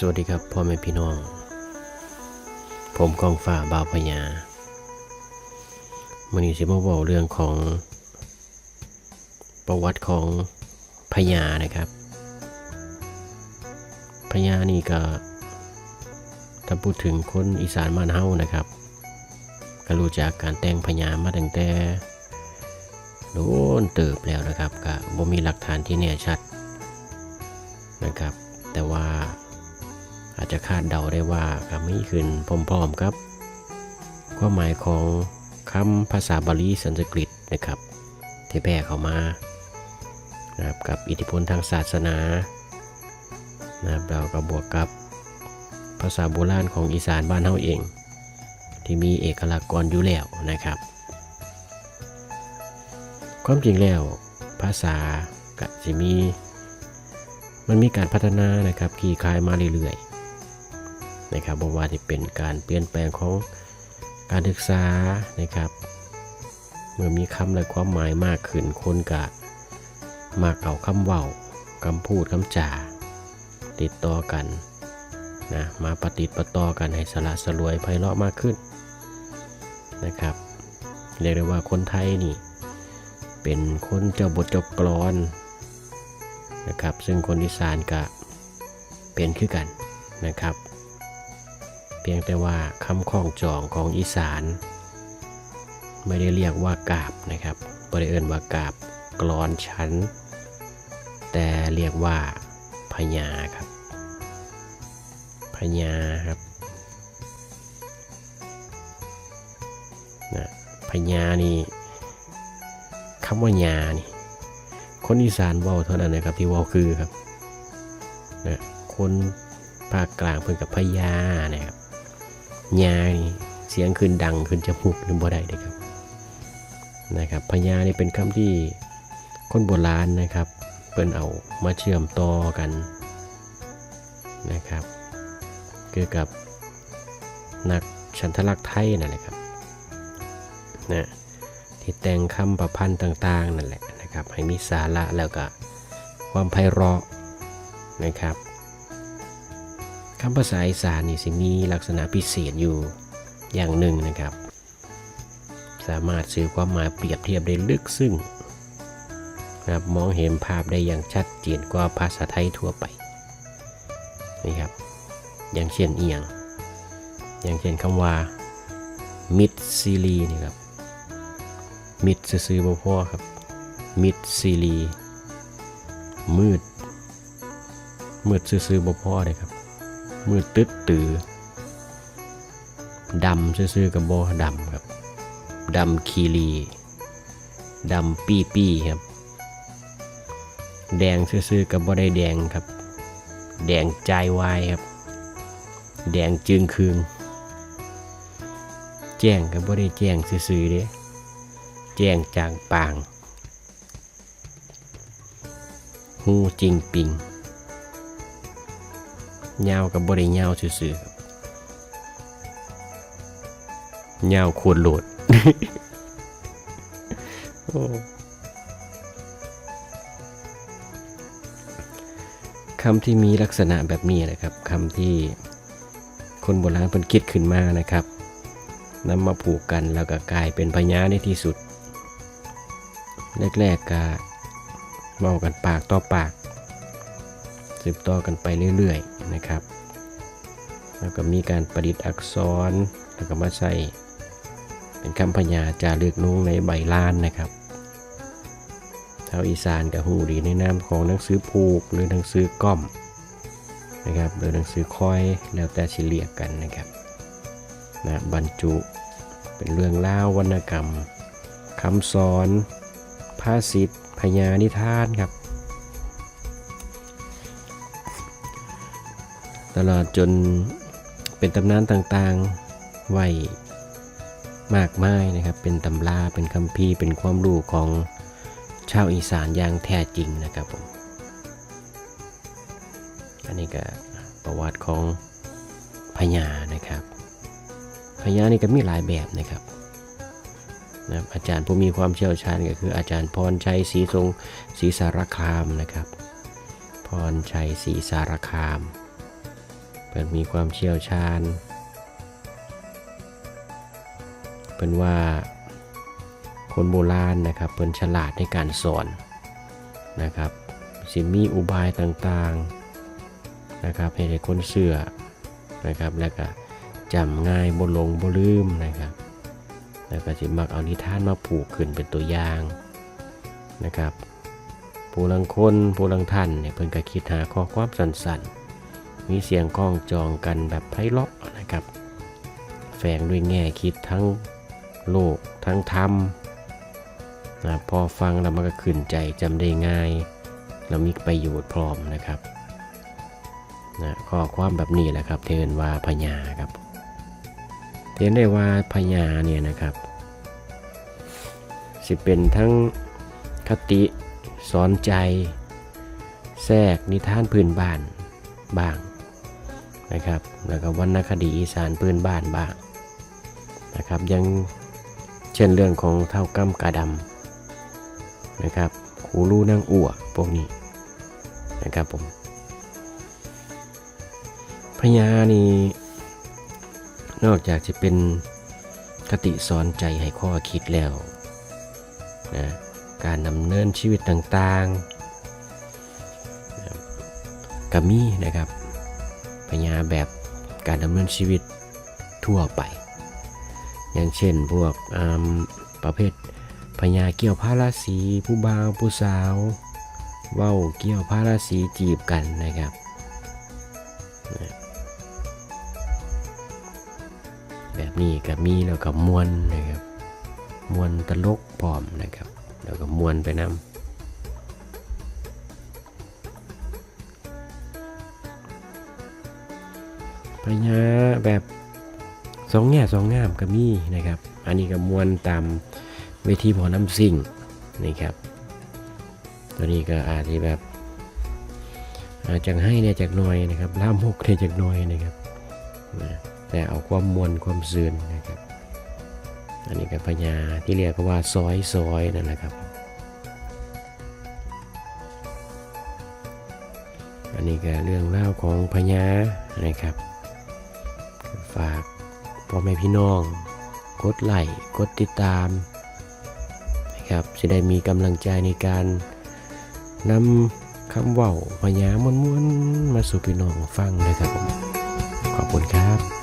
สวัสดีครับพ่อแม่พี่น้อง ผมกองฝ่าบ่าวพญามันนี้สิมาบอกเรื่องของ ประวัติของพญานะครับพญานี่ก็ถ้าพูดถึงคนอีสานบ้านเฮานะครับ ก็รู้จักการแต่งพญามาตั้งแต่โดนเติบแล้วนะครับก็บ่มีหลักฐานที่แน่ชัดนะครับ แต่ว่า อาจจะคาดเดาได้ว่าคำนี้ขึ้นพร้อมๆครับ ความหมายของคำภาษาบาลีสันสกฤตนะครับที่แพร่เข้ามานะครับกับอิทธิพลทางศาสนานะครับเราก็บวกกับภาษาโบราณของอีสานบ้านเฮาเอง ที่มีเอกลักษณ์ก่อนอยู่แล้วนะครับ ความจริงแล้วภาษาก็จะมี มันมีการพัฒนานะครับขี่คลายมาเรื่อยๆ นะครับบอกว่าจะเป็นการเปลี่ยนแปลงของการศึกษานะครับ เมื่อมีคำและความหมายมากขึ้นคนกะมาเก่าคำเว้าคำพูดคำจาติดต่อกันนะมาปฏิติประต่อกันให้สละสลวยไพเราะมากขึ้นนะครับเรียกได้ว่าคนไทยนี่ เป็นคนเจ้าบทเจ้ากลอนนะครับ ซึ่งคนอีสานก็เป็นคือกันนะครับ พียงแต่ว่าคำข้องจองของอีสาน ไม่ได้เรียกว่ากาบนะครับบริเอิญว่ากาบกรอนชั้น แต่เรียกว่าพญาครับพญาครับนะพญานี่คำว่าญานี่ คนอีสานเว้าเท่านั้นนะครับที่เว้าคือครับนะคนภาคกลางเพิ่นกับพญานะครับ ญานี่เสียงขึ้นดังขึ้นจมูกหรือบ่ได้เลยครับนะครับพญานี่เป็นคำที่คนโบราณนะครับเปิ้นเอามาเชื่อมต่อกันนะครับเกี่ยวกับนักชันทลักษ์ไทยนั่นแหละครับนะที่แต่งคำประพันธ์ต่าง ๆ นั่นแหละนะครับให้มีสาระแล้วก็ความไพเราะนะครับ คำภาษาอีสานนี่สิมีลักษณะพิเศษอยู่อย่างหนึ่งนะครับ สามารถสื่อความหมายเปรียบเทียบได้ลึกซึ้งนะครับมองเห็นภาพได้อย่างชัดเจนกว่าภาษาไทยทั่วไปนี่ครับ อย่างเช่นเอียง อย่างเช่นคำว่า มิดซีรีนี่ครับ มิดซื่อๆบ่อครับ มิดซีรีมืด มืดซื่อๆบ่อเลยครับ มืดตึ๊ดตือดำซื่อๆกับบดำครับดำคีรีดำปี้ปี้ครับ แดงซื่อๆกับบ่ได้แดงครับ แดงใจวายครับ แดงจึงคืงแจ้งกับบ่ได้แจ้งซื่อๆเด้แจ้งจางปางหูจริงปิง ยาวกับบริยาวซื่อๆครับยาวควรโหลดคำที่มีลักษณะแบบนี้นะครับคำที่คนโบราณเพิ่นคิดขึ้นมานะครับนำมาผูกกันแล้วก็กลายเป็นพญาในที่สุด แรกๆก็เมากันปากต่อปาก สืบต่อกันไปเรื่อยๆนะครับ แล้วก็มีการประดิษฐ์อักษรแล้วก็มาใส่เป็นคำพญาจารึกนุ่งในใบลานนะครับชาวอีสานกับหูดีในนามของหนังสือผูกหรือหนังสือก้อมนะครับหรือหนังสือคอยแล้วแต่สิเรียกกันนะครับนะบรรจุเป็นเรื่องเล่าวรรณกรรมคำสอนภาษิตพญานิทานครับ ตลอดจนเป็นตำนานต่างๆไว้มากมายนะครับ เป็นตำราเป็นคำพีร์เป็นความรู้ของชาวอีสานอย่างแท้จริงนะครับผม อันนี้ก็ประวัติของพญานะครับพญานี่ก็มีหลายแบบนะครับนะอาจารย์ผู้มีความเชี่ยวชาญก็คืออาจารย์พรชัยศรีทรงศรีสารคามนะครับ พรชัยศรีสารคาม เพิ่นมีความเชี่ยวชาญเพิ่นว่าคนโบราณนะครับเพิ่นฉลาดในการสอนนะครับสิมีอุบายต่างๆนะครับให้ได้คนเชื่อนะครับแล้วก็จำง่ายบ่หลงบ่ลืมนะครับแล้วก็สิมักเอานิทานมาผูกขึ้นเป็นตัวอย่างนะครับผู้ลังคนผู้ลังท่านเนี่ยเพิ่นก็คิดหาข้อความสั้นๆ มีเสียงก้องจองกันแบบไพเราะนะครับ แฝงด้วยแง่คิดทั้งโลกทั้งธรรมนะพอฟังแล้วมันก็ขึ้นใจจำได้ง่าย แล้วมีประโยชน์พร้อมนะครับนะข้อความแบบนี้แหละครับเทนว่าพญาครับเทนได้ว่าพญาเนี่ยนะครับ สิเป็นทั้งคติสอนใจ แทรกนิทานพื้นบ้านบ้าง นะครับแล้วก็วรรณคดีอีสานพื้นบ้านบ้างนะครับยังเช่นเรื่องของเท่ากำกาดำนะครับขูรูนางอั่วพวกนี้นะครับผมพญานี่นอกจากจะเป็นคติสอนใจให้ข้อคิดแล้วนะการดำเนินชีวิตต่างๆก็มีนะครับ พญาแบบการดำเนินชีวิตทั่วไป อย่างเช่นพวกประเภทพญาเกี่ยวพาราสีผู้บ่าวผู้สาว เว้าเกี่ยวพาราสีจีบกันนะครับ แบบนี้ก็มีแล้วก็มวนนะครับมวนตลกพร้อมนะครับ แล้วก็มวนไปนำ พญาแบบสองแง่สองงามก็มีนะครับ อันนี้ก็มวนตามเวทีพอน้ำสิ่งนะครับ ตัวนี้ก็อาจจะแบบอาจจะให้เนี่ยจากหน่อยนะครับล่ามหกเนี่ยจากหน่อยนะครับแต่เอาความมวลความซืนนะครับ อันนี้ก็พญาที่เรียกว่าซอยซอยนั่นแหละครับ อันนี้ก็เรื่องเล่าของพญานะครับ ฝากพ่อแม่พี่น้อง กดไลค์กดติดตามนะครับจะได้มีกำลังใจในการนำคำเว่าพญามวนๆมาสู่พี่น้องฟังนะครับผมขอบคุณครับ